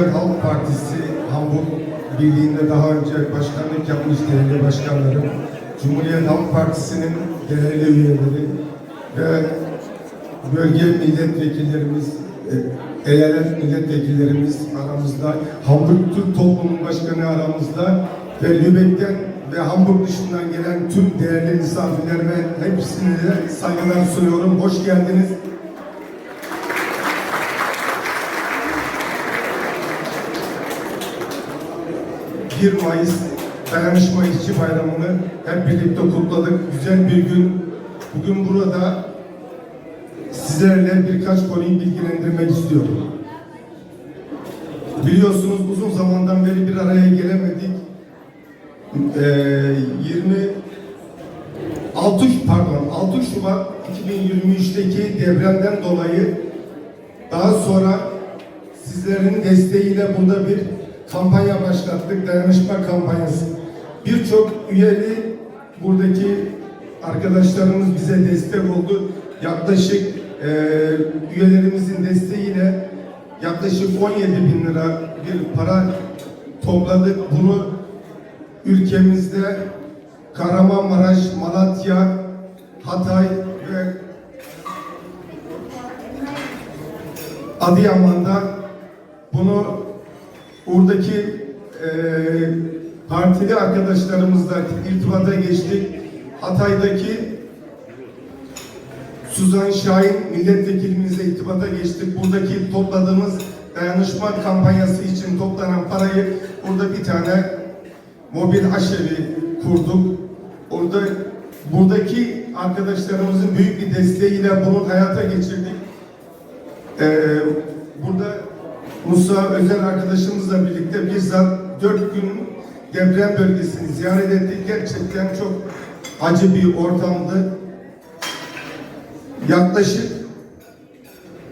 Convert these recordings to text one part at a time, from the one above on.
Halk Partisi Hamburg Birliği'nde daha önce başkanlık yapmış değerli başkanlarım, Cumhuriyet Halk Partisi'nin değerli üyeleri ve bölge milletvekillerimiz, e, eyalet milletvekillerimiz aramızda, Hamburg Türk Toplumu Başkanı aramızda ve Lübeck'ten ve Hamburg dışından gelen tüm değerli misafirlerime hepsine saygılar sunuyorum. Hoş geldiniz. 1 Mayıs Dayanışma İşçi Bayramı'nı hep birlikte kutladık. Güzel bir gün. Bugün burada sizlerle birkaç konuyu bilgilendirmek istiyorum. Biliyorsunuz uzun zamandan beri bir araya gelemedik. Ee, 20 6 pardon 6 Şubat 2023'teki depremden dolayı daha sonra sizlerin desteğiyle burada bir kampanya başlattık. Dayanışma kampanyası. Birçok üyeli buradaki arkadaşlarımız bize destek oldu. Yaklaşık e, üyelerimizin desteğiyle yaklaşık 17 bin lira bir para topladık. Bunu ülkemizde Kahramanmaraş, Malatya, Hatay ve Adıyaman'da bunu buradaki e, partili arkadaşlarımızla irtibata geçtik. Hatay'daki Suzan Şahin milletvekilimizle irtibata geçtik. Buradaki topladığımız dayanışma kampanyası için toplanan parayı burada bir tane mobil aşevi kurduk. Orada buradaki arkadaşlarımızın büyük bir desteğiyle bunu hayata geçirdik. Ee, burada Musa Özel arkadaşımızla birlikte bizzat dört gün deprem bölgesini ziyaret ettik. Gerçekten çok acı bir ortamdı. Yaklaşık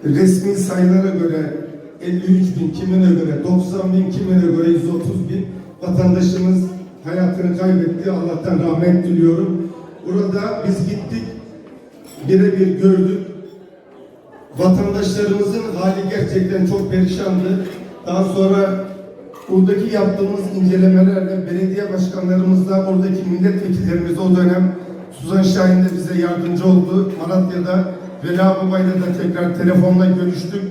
resmi sayılara göre 53 bin, kimine göre 90 bin, kimine göre 130 bin vatandaşımız hayatını kaybetti. Allah'tan rahmet diliyorum. Burada biz gittik, birebir gördük. Vatandaşlarımızın hali gerçekten çok perişandı. Daha sonra buradaki yaptığımız incelemelerle belediye başkanlarımızla oradaki milletvekillerimiz o dönem Suzan Şahin de bize yardımcı oldu. Malatya'da Vela Baba'yla da tekrar telefonla görüştük.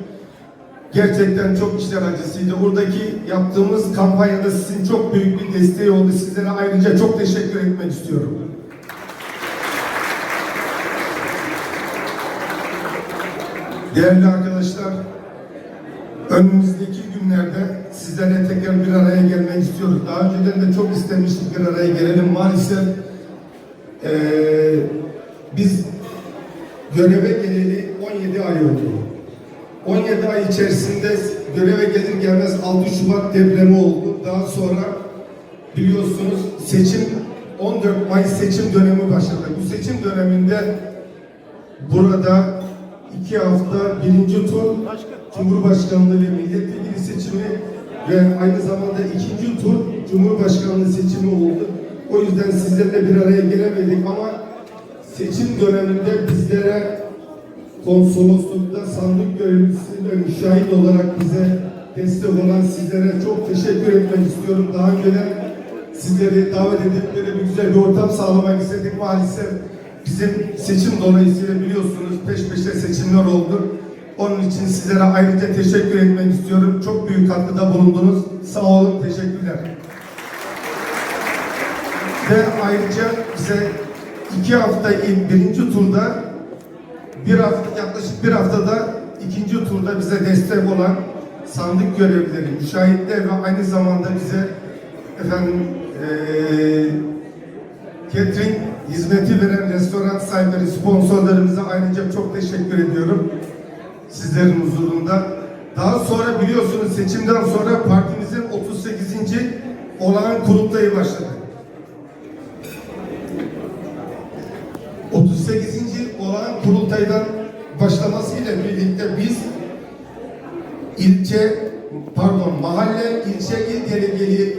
Gerçekten çok işler acısıydı. Buradaki yaptığımız kampanyada sizin çok büyük bir desteği oldu. Sizlere ayrıca çok teşekkür etmek istiyorum. Değerli arkadaşlar, önümüzdeki günlerde sizlerle tekrar bir araya gelmek istiyoruz. Daha önceden de çok istemiştik bir araya gelelim. Maalesef eee, biz göreve geleli 17 ay oldu. 17 ay içerisinde göreve gelir gelmez 6 Şubat depremi oldu. Daha sonra biliyorsunuz seçim 14 Mayıs seçim dönemi başladı. Bu seçim döneminde burada iki hafta birinci tur Cumhurbaşkanlığı ve milletvekili seçimi ve aynı zamanda ikinci tur Cumhurbaşkanlığı seçimi oldu. O yüzden sizlerle bir araya gelemedik ama seçim döneminde bizlere konsoloslukta sandık görevlisi ve müşahit olarak bize destek olan sizlere çok teşekkür etmek istiyorum. Daha önceden sizleri davet edip böyle bir güzel bir ortam sağlamak istedik. Maalesef bizim seçim dolayısıyla biliyorsunuz peş peşe seçimler oldu. Onun için sizlere ayrıca teşekkür etmek istiyorum. Çok büyük katkıda bulundunuz. Sağ olun, teşekkürler. Ve ayrıca bize iki hafta ilk birinci turda bir hafta yaklaşık bir haftada ikinci turda bize destek olan sandık görevlileri, müşahitler ve aynı zamanda bize efendim catering hizmeti veren restoran sahipleri, sponsorlarımıza ayrıca çok teşekkür ediyorum. Sizlerin huzurunda. Daha sonra biliyorsunuz seçimden sonra partimizin 38. olağan kurultayı başladı. 38. olağan kurultaydan başlamasıyla birlikte biz ilçe pardon mahalle ilçe il delegeli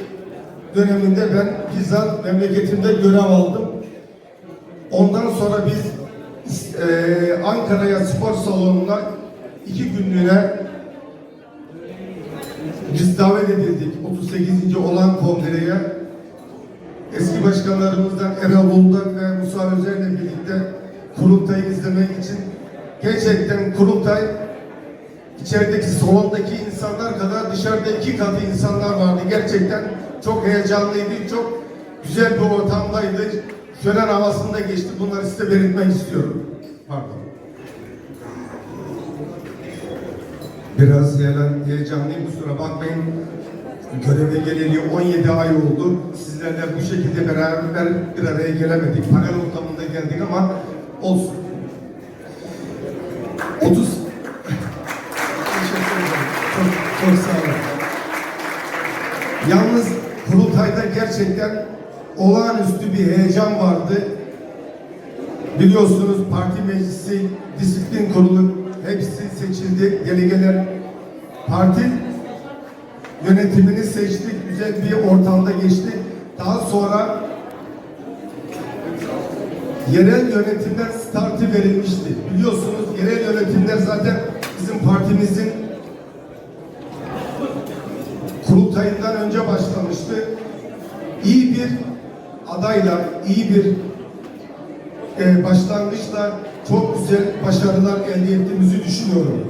döneminde ben bizzat memleketimde görev aldım. Ondan sonra biz eee, Ankara'ya spor salonuna iki günlüğüne Biz davet edildik 38. olan kongreye. Eski başkanlarımızdan Erol Buldan ve Musa Özer'le birlikte kurultayı izlemek için gerçekten kurultay içerideki salondaki insanlar kadar dışarıda iki katı insanlar vardı. Gerçekten çok heyecanlıydı, çok güzel bir ortamdaydı. Şölen havasında geçti. Bunları size belirtmek istiyorum. Pardon. Biraz heyecan- heyecanlıyım kusura bakmayın. Göreve geleli 17 ay oldu. Sizlerle bu şekilde beraber bir araya gelemedik. Panel ortamında geldik ama olsun. 30 Teşekkür ederim. Çok, çok sağ olun. Yalnız kurultayda gerçekten olağanüstü bir heyecan vardı. Biliyorsunuz parti meclisi, disiplin kurulu hepsi seçildi. Delegeler parti yönetimini seçtik. Güzel bir ortamda geçti. Daha sonra yerel yönetimler startı verilmişti. Biliyorsunuz yerel yönetimler zaten bizim partimizin kurultayından önce başlamıştı. İyi bir adayla, iyi bir e, başlangıçla çok güzel başarılar elde ettiğimizi düşünüyorum.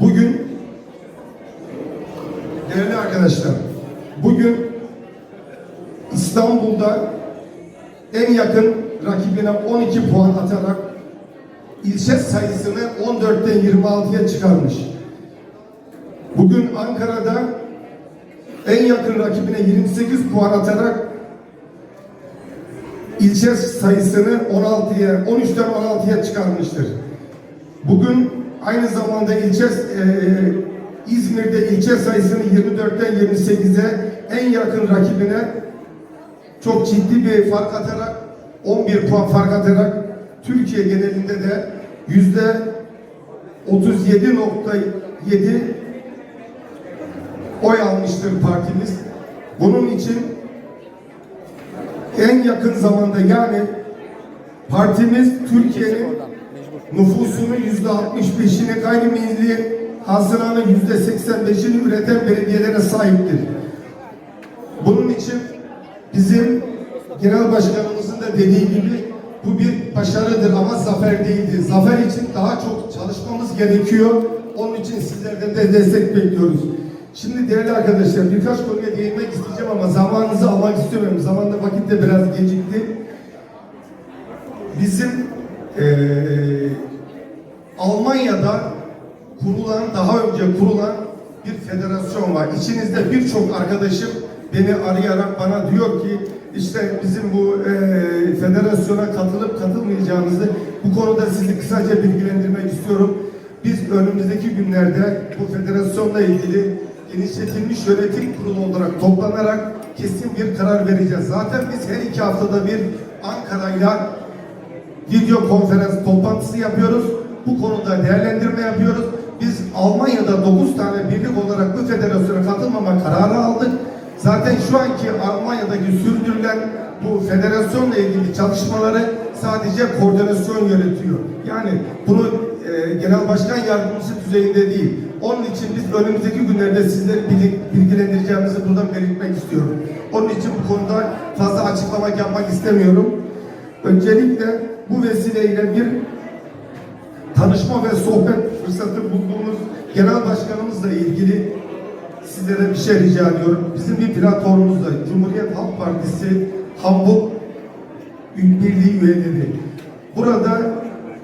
Bugün değerli arkadaşlar, bugün İstanbul'da en yakın rakibine 12 puan atarak ilçe sayısını 14'ten 26'ya çıkarmış. Bugün Ankara'da en yakın rakibine 28 puan atarak ilçe sayısını 16'ya, 13'ten 16'ya çıkarmıştır. Bugün aynı zamanda ilçe e, İzmir'de ilçe sayısını 24'ten 28'e en yakın rakibine çok ciddi bir fark atarak 11 puan fark atarak Türkiye genelinde de yüzde 37.7 oy almıştır partimiz. Bunun için en yakın zamanda yani partimiz Türkiye'nin nüfusunun yüzde 65'ini gayrimilli hasılanın yüzde 85'ini üreten belediyelere sahiptir. Bunun için bizim genel başkanımızın da dediği gibi bu bir başarıdır ama zafer değildir. Zafer için daha çok çalışmamız gerekiyor. Onun için sizlerden de destek bekliyoruz. Şimdi değerli arkadaşlar birkaç konuya değinmek isteyeceğim ama zamanınızı almak istemiyorum. Zamanda vakit de biraz gecikti. Bizim eee Almanya'da kurulan, daha önce kurulan bir federasyon var. İçinizde birçok arkadaşım beni arayarak bana diyor ki işte bizim bu eee, federasyona katılıp katılmayacağınızı bu konuda sizi kısaca bilgilendirmek istiyorum. Biz önümüzdeki günlerde bu federasyonla ilgili genişletilmiş yönetim kurulu olarak toplanarak kesin bir karar vereceğiz. Zaten biz her iki haftada bir Ankara'yla video konferans toplantısı yapıyoruz. Bu konuda değerlendirme yapıyoruz. Biz Almanya'da 9 tane birlik olarak bu federasyona katılmama kararı aldık. Zaten şu anki Almanya'daki sürdürülen bu federasyonla ilgili çalışmaları sadece koordinasyon yönetiyor. Yani bunu e, genel başkan yardımcısı düzeyinde değil. Onun için biz önümüzdeki günlerde sizleri bilgi- bilgilendireceğimizi buradan belirtmek istiyorum. Onun için bu konuda fazla açıklama yapmak istemiyorum. Öncelikle bu vesileyle bir tanışma ve sohbet fırsatı bulduğumuz genel başkanımızla ilgili sizlere bir şey rica ediyorum. Bizim bir platformumuz. Cumhuriyet Halk Partisi Hamburg Birliği üyeleri. Burada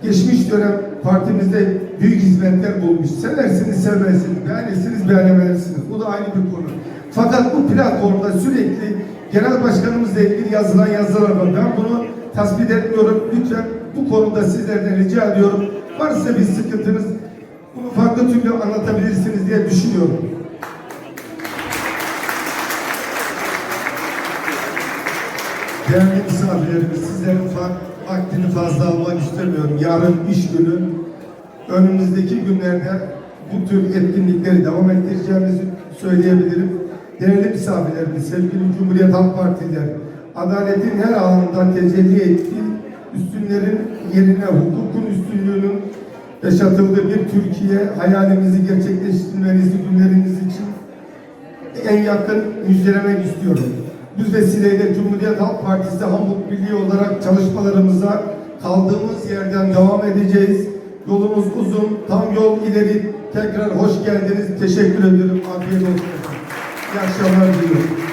geçmiş dönem partimizde büyük hizmetler bulmuş. Seversiniz, sevmezsiniz, beğenirsiniz, beğenemezsiniz. Bu da ayrı bir konu. Fakat bu platformda sürekli genel başkanımızla ilgili yazılan yazılar var. Ben bunu tasvip etmiyorum. Lütfen bu konuda sizlerden rica ediyorum. Varsa bir sıkıntınız bunu farklı türlü anlatabilirsiniz diye düşünüyorum. Değerli misafirlerimiz, sizlerin vaktini fazla almak istemiyorum. Yarın iş günü, önümüzdeki günlerde bu tür etkinlikleri devam ettireceğimizi söyleyebilirim. Değerli misafirlerimiz, sevgili Cumhuriyet Halk Partiler, adaletin her alanında tecelli ettiği, üstünlerin yerine hukukun üstünlüğünün yaşatıldığı bir Türkiye hayalimizi gerçekleştirmenizi günleriniz için en yakın müjdelemek istiyorum. Biz vesileyle Cumhuriyet Halk Partisi Hamburg Birliği olarak çalışmalarımıza kaldığımız yerden devam edeceğiz. Yolumuz uzun, tam yol ileri. Tekrar hoş geldiniz. Teşekkür ediyorum. Afiyet olsun. İyi akşamlar diliyorum.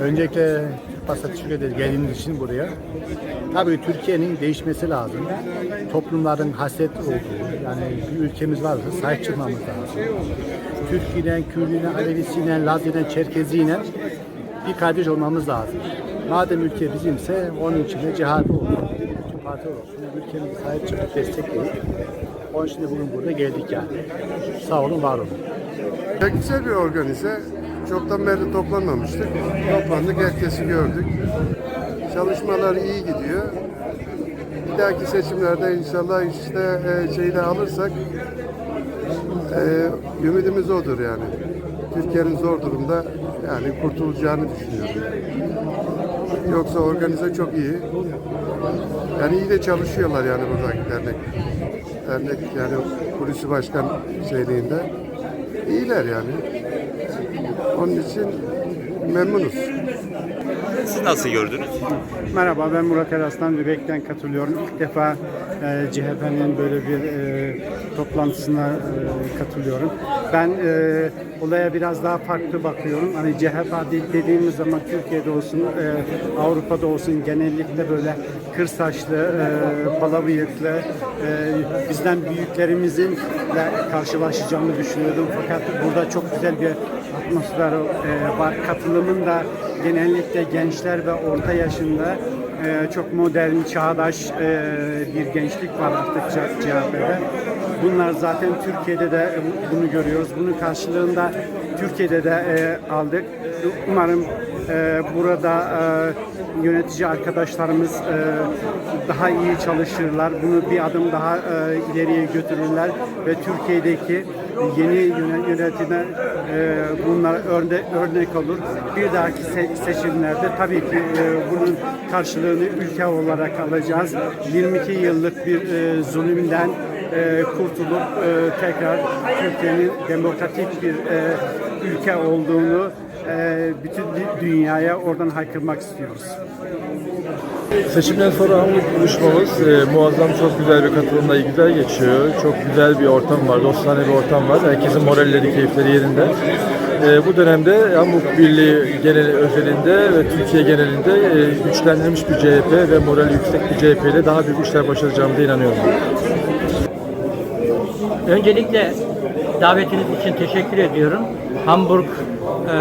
Öncelikle Türk Bas'a teşekkür ederiz geldiğiniz için buraya. Tabii Türkiye'nin değişmesi lazım. Toplumların hasret olduğu, yani bir ülkemiz varsa sahip çıkmamız lazım. Türkiye'den, Kürdiyle, Alevisiyle, Lazıyla, Çerkeziyle bir kardeş olmamız lazım. Madem ülke bizimse onun için de cihadı olsun. Bütün partiler olsun. Ülkemize sahip çıkıp destekleyip onun için de bugün burada geldik yani. Sağ olun, var olun. Pek güzel bir organize. Çoktan beri toplanmamıştık. Toplandık, herkesi gördük. Çalışmalar iyi gidiyor. Bir dahaki seçimlerde inşallah işte e, şeyi de alırsak e, ümidimiz odur yani. Türkiye'nin zor durumda yani kurtulacağını düşünüyorum. Yoksa organize çok iyi. Yani iyi de çalışıyorlar yani buradaki dernek. Dernek yani kulisi başkan şeyliğinde. İyiler yani. Onun için memnunuz. Siz nasıl gördünüz? Merhaba ben Murat Eraslan Lübeck'ten katılıyorum. İlk defa e, CHP'nin böyle bir e, toplantısına e, katılıyorum. Ben e, olaya biraz daha farklı bakıyorum. Hani CHP de- dediğimiz zaman Türkiye'de olsun, e, Avrupa'da olsun genellikle böyle kır saçlı, e, pala bıyıklı, e, bizden büyüklerimizin karşılaşacağımı düşünüyordum. Fakat burada çok güzel bir atmosfer e, var. Katılımın da genellikle gençler ve orta yaşında e, çok modern, çağdaş e, bir gençlik var artık CHP'de. Bunlar zaten Türkiye'de de bunu görüyoruz. Bunun karşılığında Türkiye'de de e, aldık. Umarım e, burada e, yönetici arkadaşlarımız e, daha iyi çalışırlar. Bunu bir adım daha e, ileriye götürürler ve Türkiye'deki yeni yöne- yönetime e, bunlar örne, örnek olur. Bir dahaki se- seçimlerde tabii ki e, bunun karşılığını ülke olarak alacağız. 22 yıllık bir e, zulümden e, kurtulup e, tekrar Türkiye'nin demokratik bir e, ülke olduğunu e, bütün dü- dünyaya oradan haykırmak istiyoruz. Seçimden sonra Hamburg buluşmamız e, muazzam çok güzel bir katılımla güzel geçiyor. Çok güzel bir ortam var, dostane bir ortam var. Herkesin moralleri, keyifleri yerinde. E, bu dönemde Hamburg Birliği genel özelinde ve Türkiye genelinde e, güçlendirilmiş bir CHP ve morali yüksek bir CHP ile daha büyük işler başaracağımıza inanıyorum. Öncelikle davetiniz için teşekkür ediyorum. Hamburg, e,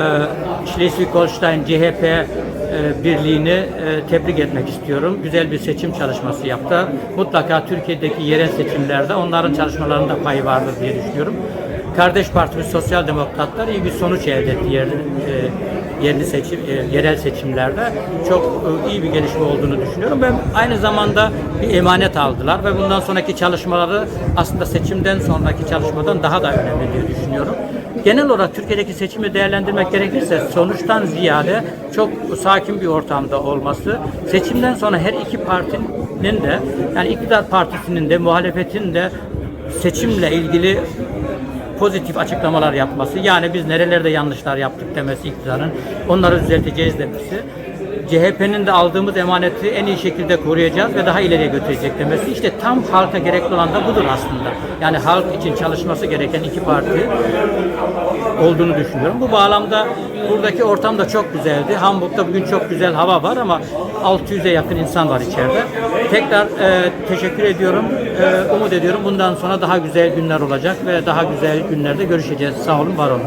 Schleswig-Holstein CHP e, birliğini e, tebrik etmek istiyorum. Güzel bir seçim çalışması yaptı. Mutlaka Türkiye'deki yerel seçimlerde onların çalışmalarında payı vardır diye düşünüyorum. Kardeş partimiz Sosyal Demokratlar iyi bir sonuç elde etti yerli, e, yerli seçim, e, yerel seçimlerde. Çok e, iyi bir gelişme olduğunu düşünüyorum. Ben aynı zamanda bir emanet aldılar ve bundan sonraki çalışmaları aslında seçimden sonraki çalışmadan daha da önemli diye düşünüyorum. Genel olarak Türkiye'deki seçimi değerlendirmek gerekirse sonuçtan ziyade çok sakin bir ortamda olması, seçimden sonra her iki partinin de yani iktidar partisinin de muhalefetin de seçimle ilgili pozitif açıklamalar yapması, yani biz nerelerde yanlışlar yaptık demesi iktidarın, onları düzelteceğiz demesi, CHP'nin de aldığımız emaneti en iyi şekilde koruyacağız ve daha ileriye götürecek demesi, işte tam halka gerekli olan da budur aslında. Yani halk için çalışması gereken iki parti olduğunu düşünüyorum. Bu bağlamda buradaki ortam da çok güzeldi. Hamburg'da bugün çok güzel hava var ama 600'e yakın insan var içeride. Tekrar e, teşekkür ediyorum. E, umut ediyorum bundan sonra daha güzel günler olacak ve daha güzel günlerde görüşeceğiz. Sağ olun, var olun.